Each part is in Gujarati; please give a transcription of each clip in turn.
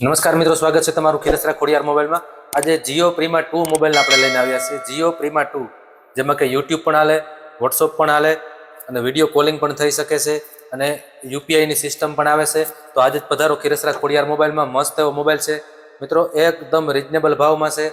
નમસ્કાર મિત્રો, સ્વાગત છે તમારું ખીરસરા ખોડિયાર મોબાઈલમાં. આજે જીઓ પ્રીમા ટુ મોબાઈલ આપણે લઈને આવ્યા છીએ. જીઓ પ્રીમા ટુ, જેમાં કે યુટ્યુબ પણ હાલે, વોટ્સઅપ પણ હાલે, અને વીડિયો કોલિંગ પણ થઈ શકે છે, અને યુપીઆઈની સિસ્ટમ પણ આવે છે. તો આજે જ પધારો ખીરસરા ખોડિયાર મોબાઈલમાં. મસ્ત એવો મોબાઈલ છે. મિત્રો, એકદમ રિઝનેબલ ભાવમાં છે.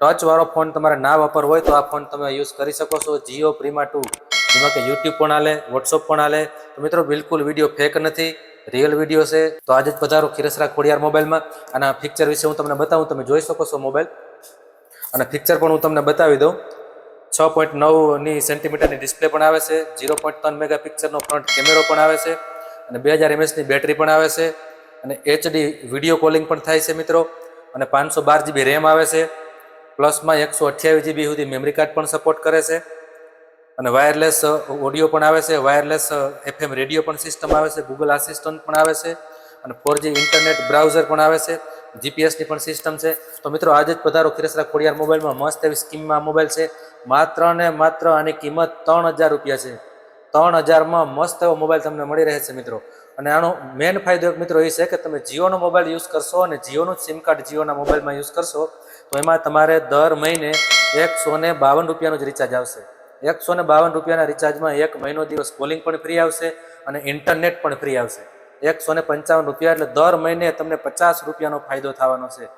ટચવાળો ફોન તમારે ના વાપર હોય તો આ ફોન તમે યુઝ કરી શકો છો. જીઓ પ્રીમા ટુ, જેમાં કે યુટ્યુબ પણ હાલે, વોટ્સઅપ પણ હાલે. તો મિત્રો, બિલકુલ વીડિયો ફેક નથી. રિયલ વીડિયો છે. તો આજે જ પધારો ખીરસરા ખોડિયાર મોબાઈલમાં. આના પિક્ચર વિશે હું તમને બતાવું, તમે જોઈ શકો છો મોબાઈલ. અને પિક્ચર પણ હું તમને બતાવી દઉં. છ પોઈન્ટ નવની સેન્ટીમીટરની ડિસ્પ્લે પણ આવે છે. ઝીરો પોઈન્ટ ત્રણ મેગા પિક્ચરનો ફ્રન્ટ કેમેરો પણ આવે છે. અને બે હજાર એમએસની બેટરી પણ આવે છે. અને એચડી વીડિયો કોલિંગ પણ થાય છે મિત્રો. અને પાંચસો બાર જીબી રેમ આવે છે. પ્લસમાં એકસો અઠ્યાવીસ જીબી સુધી મેમરી કાર્ડ પણ સપોર્ટ કરે છે. અને વાયરલેસ ઓડિયો પણ આવે છે વાયરલેસ એફએમ રેડિયો પણ સિસ્ટમ આવે છે ગૂગલ આસિસ્ટન્ટ પણ આવે છે, અને ફોરજી ઇન્ટરનેટ બ્રાઉઝર પણ આવે છે જીપીએસની પણ સિસ્ટમ છે. તો મિત્રો, આજે જ પધારો ખીરસરા ખોડિયાર મોબાઈલમાં, મસ્ત એવી સ્કીમમાં મોબાઈલ છે. માત્ર ને માત્ર આની કિંમત ત્રણ હજાર રૂપિયા છે. ત્રણ હજારમાં મસ્ત એવો મોબાઈલ તમને મળી રહે છે, મિત્રો. અને આનો મેઇન ફાયદો એક, મિત્રો, એ છે કે તમે જીઓનો મોબાઈલ યુઝ કરશો અને જીઓનું સિમ કાર્ડ જીઓના મોબાઈલમાં યુઝ કરશો, તો એમાં તમારે દર મહિને એકસો ને બાવન રૂપિયાનું જ રિચાર્જ આવશે. એકસો ને બાવન રૂપિયાના રિચાર્જમાં એક મહિનો દિવસ કોલિંગ પણ ફ્રી આવશે અને ઇન્ટરનેટ પણ ફ્રી આવશે. એકસો ને પંચાવન રૂપિયા એટલે દર મહિને તમને પચાસ રૂપિયાનો ફાયદો થવાનો છે.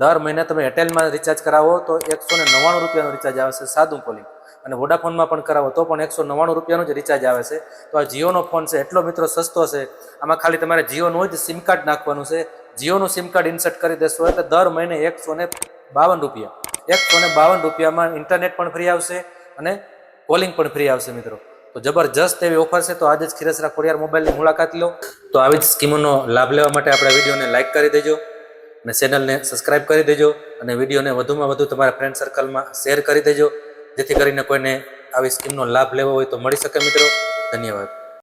દર મહિને તમે એરટેલમાં રિચાર્જ કરાવો તો એકસો ને નવ્વાણું રૂપિયાનું રિચાર્જ આવશે સાદું કોલિંગ અને વોડાફોનમાં પણ કરાવો તો પણ એકસો નવ્વાણું રૂપિયાનું જ રિચાર્જ આવે છે. તો આ જીઓનો ફોન છે, એટલો મિત્રો સસ્તો છે. આમાં ખાલી તમારે જીઓનું જ સિમ કાર્ડ નાખવાનું છે. જીઓનું સિમ કાર્ડ ઇન્સર્ટ કરી દેશો એટલે દર મહિને એકસો ને બાવન રૂપિયા. એકસો ને બાવન રૂપિયામાં ઇન્ટરનેટ પણ ફ્રી આવશે અને કોલિંગ પણ ફ્રી આવશે મિત્રો. તો જબરજસ્ત એવી ઓફર છે, તો આજે જ ખીરસરા ખોડિયાર મોબાઈલની મુલાકાત લો. તો આવી જ સ્કીમોનો લાભ લેવા માટે આપણા વિડીયોને લાઇક કરી દેજો અને ચેનલને સબસ્ક્રાઇબ કરી દેજો અને વિડીયોને વધુમાં વધુ તમારા ફ્રેન્ડ સર્કલમાં શેર કરી દેજો. જેથી કરીને કોઈને આવી સ્કીમનો લાભ લેવો હોય તો મળી શકે મિત્રો. ધન્યવાદ.